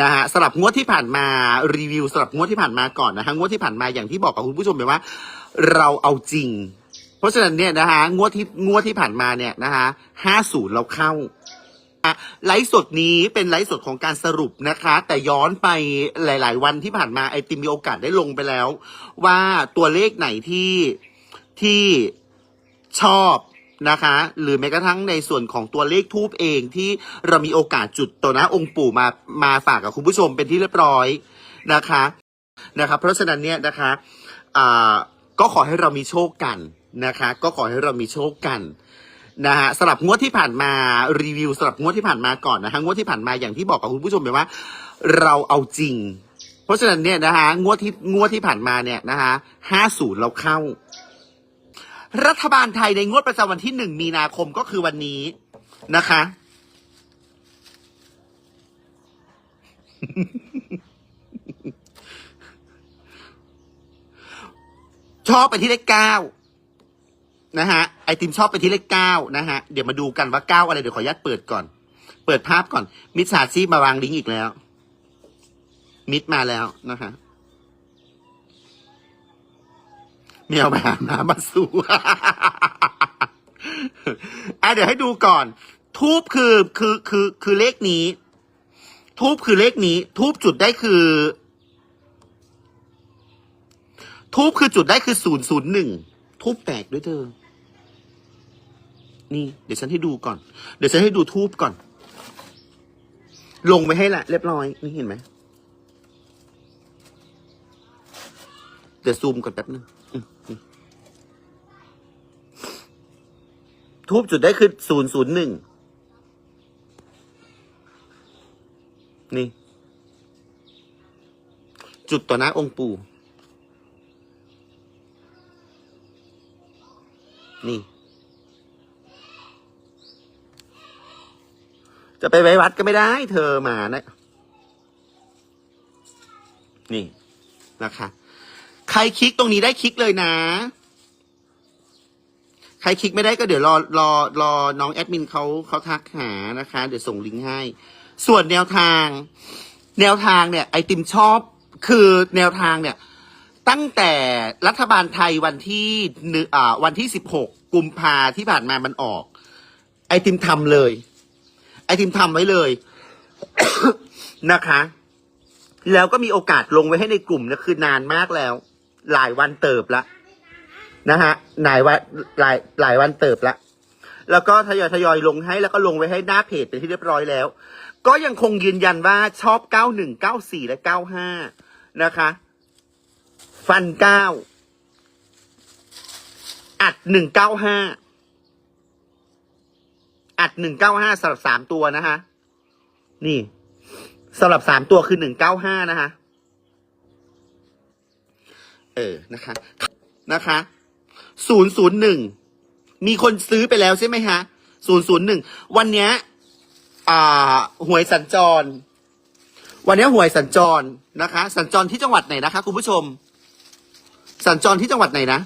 นะฮะสำหรับงวดที่ผ่านมารีวิวสำหรับงวดที่ผ่านมาก่อนนะฮะงวดที่ผ่านมาอย่างที่บอกกับคุณผู้ชมไปว่า เราเอาจริง เพราะฉะนั้นเนี่ยนะฮะงวดที่งวดที่ผ่านมาเนี่ยนะฮะห้าศูนย์เราเข้าไลฟ์สดนี้เป็นไลฟ์สดของการสรุปนะคะ แต่ย้อนไปหลาย ๆ วันที่ผ่านมาไอติมมีโอกาสได้ลงไปแล้ว ว่าตัวเลขไหนที่ที่ชอบ นะคะ หรือแม้กระทั่งในส่วนของตัวเลขทูบเองที่เรามีโอกาสจุดตัวนะองค์ปู่มามาฝากกับคุณผู้ชมเป็นที่เรียบร้อยนะคะนะคะเพราะฉะนั้นเนี่ยนะคะอ่าก็ขอให้เรามีโชคกันนะคะ ก็ขอให้เรามีโชคกันนะฮะสำหรับงวดที่ผ่านมารีวิวสำหรับงวดที่ผ่านมาก่อนนะคะงวดที่ผ่านมาอย่างที่บอกกับคุณผู้ชมไปว่า เราเอาจริง เพราะฉะนั้นเนี่ยนะคะงวดที่งวดที่ผ่านมาเนี่ยนะคะห้าศูนย์เราเข้า รัฐบาลไทยในงวดประจำวันที่หนึ่งมีนาคมก็คือวันนี้นะคะ ชอบไปที่เลขเก้านะฮะไอติมชอบไปที่เลขเก้านะฮะเดี๋ยวมาดูกันว่าเก้าอะไรเดี๋ยวขออนุญาตเปิดก่อน เปิดภาพก่อน มิจฉาชีพมาวางลิงก์อีกแล้ว มิดมาแล้วนะคะ เมียวไปหาน้ำมาสู่อะเดี๋ยวให้ดูก่อน ทูบคือคือคือคือเลขนี้ ทูบคือเลขนี้ ทูบจุดได้คือ ทูบคือจุดได้คือศูนย์ศูนย์หนึ่งทูบแตกด้วยเธอ นี่ เดี๋ยวฉันให้ดูก่อน เดี๋ยวฉันให้ดูทูบก่อน ลงไปให้ละเรียบร้อย นี่เห็นไหม เดี๋ยวซูมก่อนแป๊บนึงทูบจุดได้คือศูนย์ศูนย์หนึ่ง นี่ จุดต่อหน้าองค์ปู่ นี่ จะไปไว้วัดก็ไม่ได้ เธอมานะ นี่ นะคะ ใครคลิกตรงนี้ได้คลิกเลยนะ ใครคลิกไม่ได้ก็เดี๋ยวรอรอรอน้องแอดมินเขาเขาทักหานะคะ เดี๋ยวส่งลิงก์ให้ ส่วนแนวทาง แนวทางเนี่ย ไอติมชอบคือแนวทางเนี่ย ตั้งแต่รัฐบาลไทยวันที่หนึ่งอ่าวันที่สิบหกกุมภาที่ผ่านมามันออก ไอติมทำเลย ไอติมทำไว้เลยนะคะ แล้วก็มีโอกาสลงไว้ให้ในกลุ่มเนี่ยคือนานมากแล้ว หลายวันเติบละนะฮะหลายวันหลายหลายวันเติบละแล้วก็ทยอยทยอยลงให้แล้วก็ลงไว้ให้หน้าเพจเป็นที่เรียบร้อยแล้ว ก็ยังคงยืนยันว่าชอบ 91 94 และ 95 นะคะ ฟัน 9 อัด 195 อัด 195สำหรับ 3 ตัวนะคะ นี่สำหรับ 3 ตัวคือ 195 นะคะ เออนะคะ นะคะ001มีคนซื้อไปแล้วใช่ไหมฮะ001วันเนี้ยอ่าหวยสัญจร วันนี้หวยสัญจรนะคะ สัญจรที่จังหวัดไหนนะคะ คุณผู้ชม สัญจรที่จังหวัดไหนนะ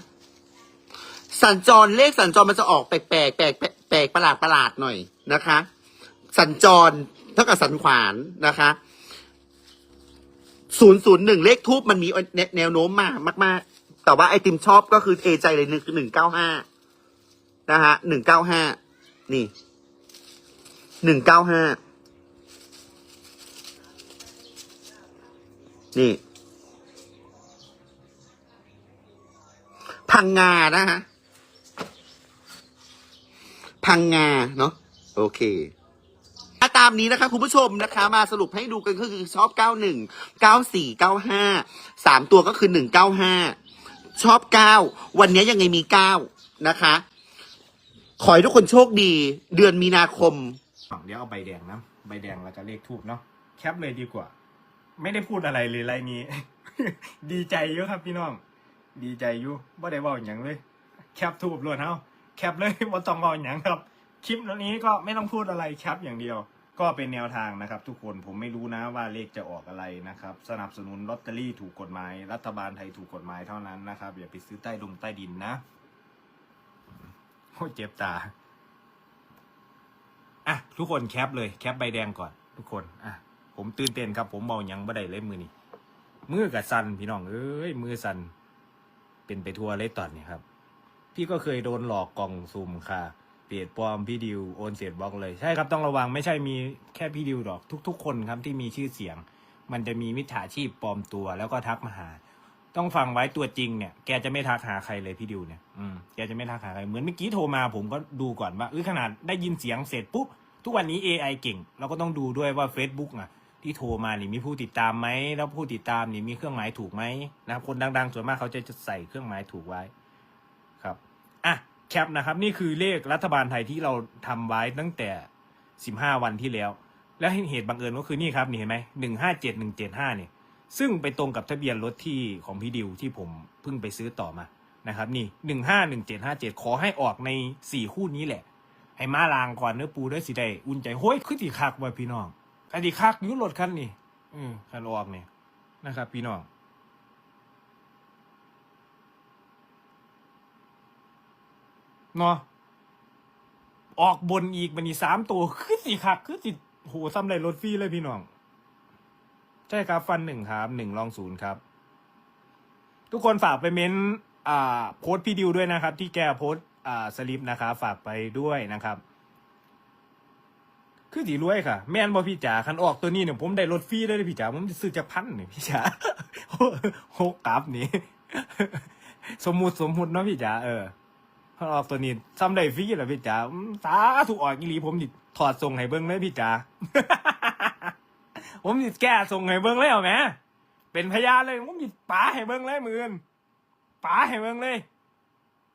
สัญจรเลขสัญจรมันจะออกแปลกแปลกแปลกแปลกแปลกประหลาดประหลาดหน่อยนะคะ สัญจรเท่ากับสันขวานนะคะ ศูนย์ศูนย์หนึ่งเลขทูบมันมีแนวโน้มมามาก ๆ แต่ว่าไอติมชอบก็คือเอใจเลยหนึ่งหนึ่งเก้าห้านะฮะหนึ่งเก้าห้านี่หนึ่งเก้าห้านี่ พังงานะฮะ พังงาเนาะโอเค อะตามนี้นะคะคุณผู้ชมนะคะ มาสรุปให้ดูกันก็คือชอบ 91 94 95สามตัวก็คือ 195 ชอบ 9 วันนี้ยังไงมี 9 นะคะ ขอให้ทุกคนโชคดี เดือนมีนาคม เดี๋ยวเอาใบแดงนะ ใบแดงแล้วก็เลขทูบเนาะแคปเลยดีกว่า ไม่ได้พูดอะไรเลยไรนี้ ดีใจเยอะครับพี่น้อง ดีใจอยู่บ่ได้เว่าอหย่างเลย แคปทูบล้วนเฮาแคปเลยบ่ต้องเว่าอหย่างครับ คลิปนี้ก็ไม่ต้องพูดอะไรแคปอย่างเดียว ก็เป็นแนวทางนะครับ ทุกคนผมไม่รู้นะว่าเลขจะออกอะไรนะครับ สนับสนุนลอตเตอรี่ถูกกฎหมาย รัฐบาลไทยถูกกฎหมายเท่านั้นนะครับ อย่าไปซื้อใต้ดงใต้ดินนะโอ้เจ็บตาอะทุกคนแคปเลยแคปใบแดงก่อน ทุกคนอะผมตื่นเต้นครับ ผมเมาหยังบ่ได้เลยมือนี้มือกับสันพี่น้องเอ้ยมือสันเป็นไปทั่วเลยตอนนี้ครับ พี่ก็เคยโดนหลอกกล่องซุ่มค่ะ เปลี่ยนปลอมพี่ดิวโอนเสียบล็อกเลยใช่ครับต้องระวังไม่ใช่มีแค่พี่ดิวหรอกทุก ๆ คนครับที่มีชื่อเสียง มันจะมีมิจฉาชีพปลอมตัวแล้วก็ทักมาหา ต้องฟังไว้ตัวจริงเนี่ยแกจะไม่ทักหาใครเลยพี่ดิวเนี่ยอืมแกจะไม่ทักหาใครเหมือนเมื่อกี้โทรมาผมก็ดูก่อนว่าเออขนาดได้ยินเสียงเสร็จปุ๊บทุกวันนี้ AI เก่ง เราก็ต้องดูด้วยว่า Facebook อะที่โทรมานี่มีผู้ติดตามไหมแล้วผู้ติดตามนี่มีเครื่องหมายถูกไหมนะครับคนดังๆส่วนมากเขาจะใส่เครื่องหมายถูกไว้ แคปนะครับ นี่คือเลขรัฐบาลไทยที่เราทำไว้ตั้งแต่ 15 วันที่แล้ว แล้วเหตุบังเอิญก็คือนี่ครับนี่เห็นไหมหนึ่งห้าเจ็ดหนึ่งเจ็ดห้าเนี่ยซึ่งไปตรงกับทะเบียนรถที่ของพี่ดิวที่ผมเพิ่งไปซื้อต่อมานะครับ นี่หนึ่งห้าหนึ่งเจ็ดห้าเจ็ดขอให้ออกในสี่คู่นี้แหละ ให้มาลางก่อนเนื้อปูด้วยสิได้อุ่นใจโฮ้ยคือตีคักว่ะพี่น้องอันตีคักยุรถคันนี่อืมคันออกเนี่ยนะครับ พี่น้อง เนาะออกบนอีกมันนี่สามตัวคือสิคักคือสิโหซ้ำไรรถฟรีเลยพี่น้อง ใช่ครับฟันหนึ่งครับหนึ่งลองศูนย์ครับ ทุกคนฝากไปเม้นอ่าโพสพี่ดิวด้วยนะครับ ที่แกโพสอ่าสลิปนะครับฝากไปด้วยนะครับ คือสีรวยค่ะ แม่นบอพี่จ๋าคันออกตัวนี้เนี่ยผมได้รถฟรีได้เลยพี่จ๋าผมจะซื้อจะพันเนี่ยพี่จ๋าหกลับนี่สมมุติสมมุติเนาะพี่จ๋าเออ คันออกตัวนี้ซ้ำได้ฟรีเหรอพี่จ๋าอืมสาถูกออกอีหลีผมดิถอดทรงให้เบิ้งเลยพี่จ๋า ผมจิแก้ส่งให้เบิ้งเลยเอาแหมเป็นพยานเลยผมจิป๋าให้เบิ้งเลยมือนป๋าให้เบิ้งเลย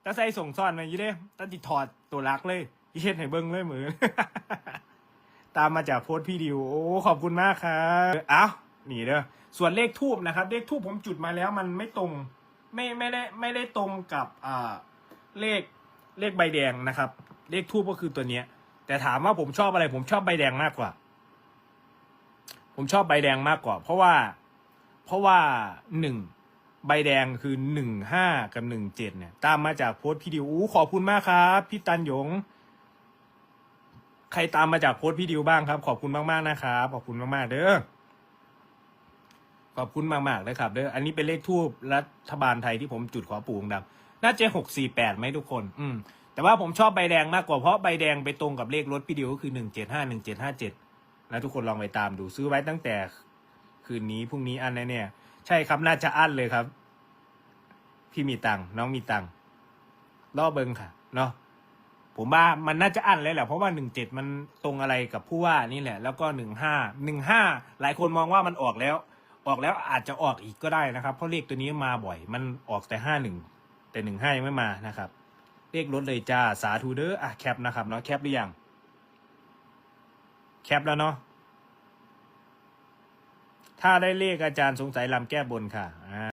ตาใส่ส่งซ่อนมาอยู่เด้ตาติถอดตัวรักเลยอีเฮ็ดให้เบิ้งเลยมือน ตามมาจากโพสต์พี่ดิวโอ้ขอบคุณมากครับอ้าวนี่เด้อส่วนเลขทูบนะครับ เลขทูบผมจุดมาแล้วมันไม่ตรง ไม่ไม่ได้ไม่ได้ตรงกับอ่า เลขเลขใบแดงนะครับ เลขทูบก็คือตัวเนี้ย แต่ถามว่าผมชอบอะไร ผมชอบใบแดงมากกว่า ผมชอบใบแดงมากกว่า เพราะว่า เพราะว่าหนึ่งใบแดงคือหนึ่งห้ากับหนึ่งเจ็ดเนี่ย ตามมาจากโพสต์พี่ดิวอู้ขอบคุณมากครับพี่ตันหยง ใครตามมาจากโพสต์พี่ดิวบ้างครับ ขอบคุณมากๆนะครับขอบคุณมากๆเด้อขอบคุณมากๆเลยครับเด้ออันนี้เป็นเลขทูบรัฐบาลไทยที่ผมจุดขอปู่องดำ น่าจะหกสี่แปดไหมทุกคน อืม แต่ว่าผมชอบใบแดงมากกว่าเพราะใบแดงไปตรงกับเลขรถพี่ดิวก็คือหนึ่งเจ็ดห้าหนึ่งเจ็ดห้าเจ็ดแล้วทุกคนลองไปตามดูซื้อไว้ตั้งแต่คืนนี้พรุ่งนี้อันนะเนี่ยใช่ครับน่าจะอั้นเลยครับ พี่มีตังค์น้องมีตังค์ล่อเบิงค่ะ เนาะผมว่ามันน่าจะอั้นเลยแหละเพราะว่าหนึ่งเจ็ดมันตรงอะไรกับผู้ว่านี่แหละ แล้วก็หนึ่งห้าหนึ่งห้าหลายคนมองว่ามันออกแล้ว ออกแล้วอาจจะออกอีกก็ได้นะครับ เพราะเลขตัวนี้มาบ่อย มันออกแต่ห้าหนึ่ง แต่หนึ่งห้ายังไม่มานะครับเลขรถเลยจ้าสาธุเด้ออะแคปนะครับเนาะแคปหรือยังแคปแล้วเนาะถ้าได้เลขอาจารย์สงสัยลำแก้บนค่ะอ่า